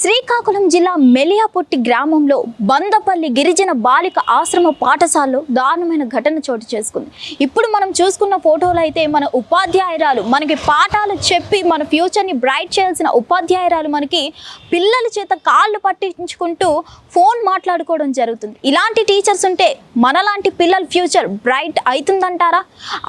శ్రీకాకుళం జిల్లా మెలియాపొట్టి గ్రామంలో బందపల్లి గిరిజన బాలిక ఆశ్రమ పాఠశాలలో దారుణమైన ఘటన చోటు చేసుకుంది. ఇప్పుడు మనం చూసుకున్న ఫోటోలు అయితే మన ఉపాధ్యాయురాలు మనకి పాఠాలు చెప్పి మన ఫ్యూచర్ని బ్రైట్ చేయాల్సిన ఉపాధ్యాయురాలు మనకి పిల్లల చేత కాళ్ళు పట్టించుకుంటూ ఫోన్ మాట్లాడుకోవడం జరుగుతుంది. ఇలాంటి టీచర్స్ ఉంటే మనలాంటి పిల్లల ఫ్యూచర్ బ్రైట్ అవుతుందంటారా?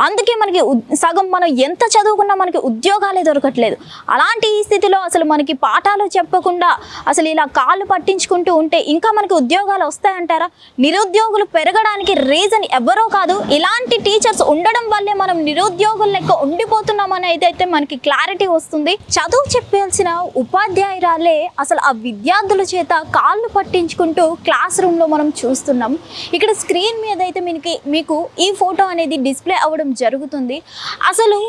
అందుకే మనకి సగం మనం ఎంత చదువుకున్నా మనకి ఉద్యోగాలే దొరకట్లేదు. అలాంటి ఈ స్థితిలో అసలు మనకి పాఠాలు చెప్పకుండా అసలు ఇలా కాళ్ళు పట్టించుకుంటూ ఉంటే ఇంకా మనకి ఉద్యోగాలు వస్తాయంటారా? నిరుద్యోగులు పెరగడానికి రీజన్ ఎవరో కాదు. ఇలాంటి టీచర్స్ ఉండడం వల్లే మనం నిరుద్యోగులు లెక్క ఉండిపోతున్నాం అనేది అయితే మనకి క్లారిటీ వస్తుంది. చదువు చెప్పాల్సిన ఉపాధ్యాయురాలే అసలు ఆ విద్యార్థుల చేత కాళ్ళు పట్టించుకుంటూ క్లాస్ రూమ్లో మనం చూస్తున్నాం. ఇక్కడ స్క్రీన్ మీద అయితే మీకు మీకు ఈ ఫోటో అనేది డిస్ప్లే అవ్వడం జరుగుతుంది. అసలు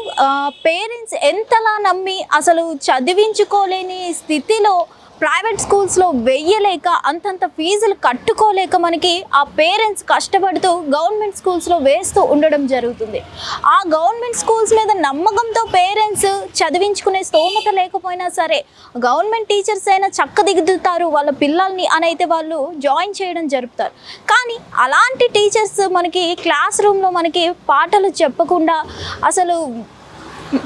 పేరెంట్స్ ఎంతలా నమ్మి అసలు చదివించుకోలేని స్థితిలో ప్రైవేట్ స్కూల్స్లో వెయ్యలేక అంతంత ఫీజులు కట్టుకోలేక మనకి ఆ పేరెంట్స్ కష్టపడుతూ గవర్నమెంట్ స్కూల్స్లో వేస్తూ ఉండడం జరుగుతుంది. ఆ గవర్నమెంట్ స్కూల్స్ మీద నమ్మకంతో పేరెంట్స్ చదివించుకునే స్తోమత లేకపోయినా సరే గవర్నమెంట్ టీచర్స్ అయినా చక్కదిగుతారు వాళ్ళ పిల్లల్ని అని అయితే వాళ్ళు జాయిన్ చేయడం జరుపుతారు. కానీ అలాంటి టీచర్స్ మనకి క్లాస్ రూమ్లో మనకి పాటలు చెప్పకుండా అసలు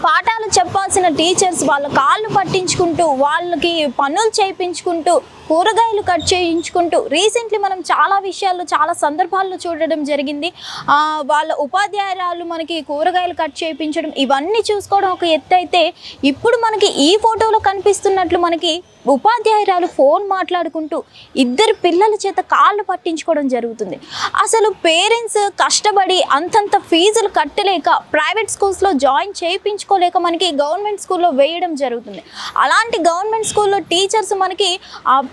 పాఠాలు చెప్పాల్సిన టీచర్స్ వాళ్ళ కాళ్ళు పట్టించుకుంటూ వాళ్ళకి పనులు చేయించుకుంటూ కూరగాయలు కట్ చేయించుకుంటూ రీసెంట్లీ మనం చాలా విషయాల్లో చాలా సందర్భాల్లో చూడడం జరిగింది. వాళ్ళ ఉపాధ్యాయురాలు మనకి కూరగాయలు కట్ చేయించడం ఇవన్నీ చూసుకోవడం ఒక ఎత్తు అయితే ఇప్పుడు మనకి ఈ ఫోటోలో కనిపిస్తున్నట్లు మనకి ఉపాధ్యాయురాలు ఫోన్ మాట్లాడుకుంటూ ఇద్దరు పిల్లల చేత కాళ్ళు పట్టించుకోవడం జరుగుతుంది. అసలు పేరెంట్స్ కష్టపడి అంతంత ఫీజులు కట్టలేక ప్రైవేట్ స్కూల్స్లో జాయిన్ చేయించుకోలేక మనకి గవర్నమెంట్ స్కూల్లో వేయడం జరుగుతుంది. అలాంటి గవర్నమెంట్ స్కూల్లో టీచర్స్ మనకి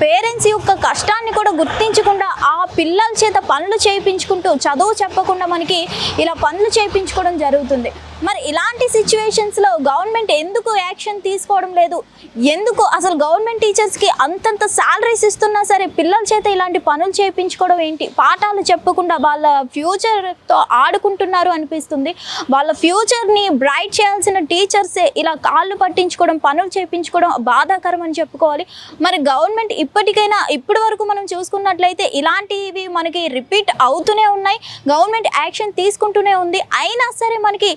పేరెంట్స్ యొక్క కష్టాన్ని కూడా గుర్తించకుండా ఆ పిల్లల చేత పనులు చేయించుకుంటూ చదువు చెప్పకుండా మనకి ఇలా పనులు చేయించుకోవడం జరుగుతుంది. మరి ఇలాంటి సిచ్యువేషన్స్లో గవర్నమెంట్ ఎందుకు యాక్షన్ తీసుకోవడం లేదు? ఎందుకు అసలు గవర్నమెంట్ టీచర్స్కి అంతంత శాలరీస్ ఇస్తున్నా సరే పిల్లల చేత ఇలాంటి పనులు చేయించుకోవడం ఏంటి? పాఠాలు చెప్పకుండా వాళ్ళ ఫ్యూచర్తో ఆడుకుంటున్నారు అనిపిస్తుంది. వాళ్ళ ఫ్యూచర్ని బ్రైట్ చేయాల్సిన టీచర్సే ఇలా కాళ్ళు పట్టించుకోవడం పనులు చేయించుకోవడం బాధాకరం అని చెప్పుకోవాలి. మరి గవర్నమెంట్ గవర్నమెంట్ ఇప్పటికైనా ఇప్పటి వరకు మనం చూసుకున్నట్లయితే ఇలాంటివి మనకి రిపీట్ అవుతూనే ఉన్నాయి. గవర్నమెంట్ యాక్షన్ తీసుకుంటూనే ఉంది. అయినా సరే మనకి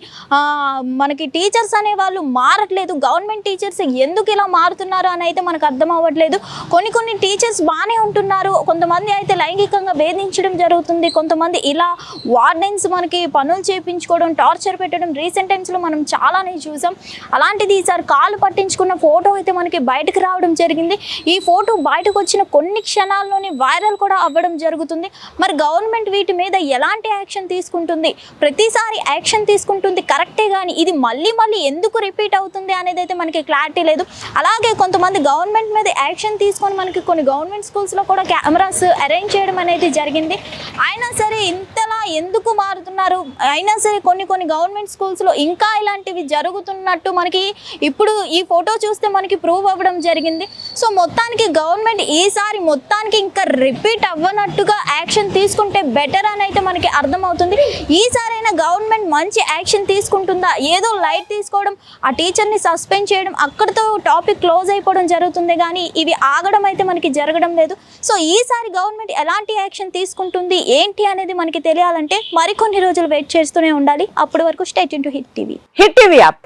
మనకి టీచర్స్ అనే వాళ్ళు మారట్లేదు. గవర్నమెంట్ టీచర్స్ ఎందుకు ఇలా మారుతున్నారు అని అయితే మనకు అర్థం అవ్వట్లేదు. కొన్ని కొన్ని టీచర్స్ బాగానే ఉంటున్నారు. కొంతమంది అయితే లైంగికంగా వేధించడం జరుగుతుంది. కొంతమంది ఇలా వార్డెన్స్ మనకి పనులు చేయించుకోవడం టార్చర్ పెట్టడం రీసెంట్ టైమ్స్లో మనం చాలానే చూసాం. అలాంటిది ఈసారి కాలు పట్టించుకున్న ఫోటో అయితే మనకి బయటకు రావడం జరిగింది. ఈ ఫోటో ఫోటో బయటకు వచ్చిన కొన్ని క్షణాల్లోనే వైరల్ కూడా అవ్వడం జరుగుతుంది. మరి గవర్నమెంట్ వీటి మీద ఎలాంటి యాక్షన్ తీసుకుంటుంది? ప్రతిసారి యాక్షన్ తీసుకుంటుంది కరెక్టే కానీ ఇది మళ్ళీ మళ్ళీ ఎందుకు రిపీట్ అవుతుంది అనేది అయితే మనకి క్లారిటీ లేదు. అలాగే కొంతమంది గవర్నమెంట్ మీద యాక్షన్ తీసుకొని మనకి కొన్ని గవర్నమెంట్ స్కూల్స్లో కూడా కెమెరాస్ అరేంజ్ చేయడం అనేది జరిగింది. అయినా సరే ఇంతలా ఎందుకు మారుతున్నారు? అయినా సరే కొన్ని కొన్ని గవర్నమెంట్ స్కూల్స్లో ఇంకా ఇలాంటివి జరుగుతున్నట్టు మనకి ఇప్పుడు ఈ ఫోటో చూస్తే మనకి ప్రూవ్ అవ్వడం జరిగింది. సో మొత్తానికి గవర్నమెంట్ ఈసారి మొత్తానికి ఇంకా రిపీట్ అవ్వనట్టుగా యాక్షన్ తీసుకుంటే బెటర్ అని అయితే మనకి అర్థమవుతుంది. ఈసారైనా గవర్నమెంట్ మంచి యాక్షన్ తీసుకుంటుందా? ఏదో లైట్ తీసుకోవడం ఆ టీచర్ని సస్పెండ్ చేయడం అక్కడితో టాపిక్ క్లోజ్ అయిపోవడం జరుగుతుంది కానీ ఇవి ఆగడం అయితే మనకి జరగడం లేదు. సో ఈసారి గవర్నమెంట్ ఎలాంటి యాక్షన్ తీసుకుంటుంది? ఏంటి అనేది మనకి తెలియాలంటే మరికొన్ని రోజులు వెయిట్ చేస్తూనే ఉండాలి. అప్పటి వరకు state to hit TV. Hit TV app.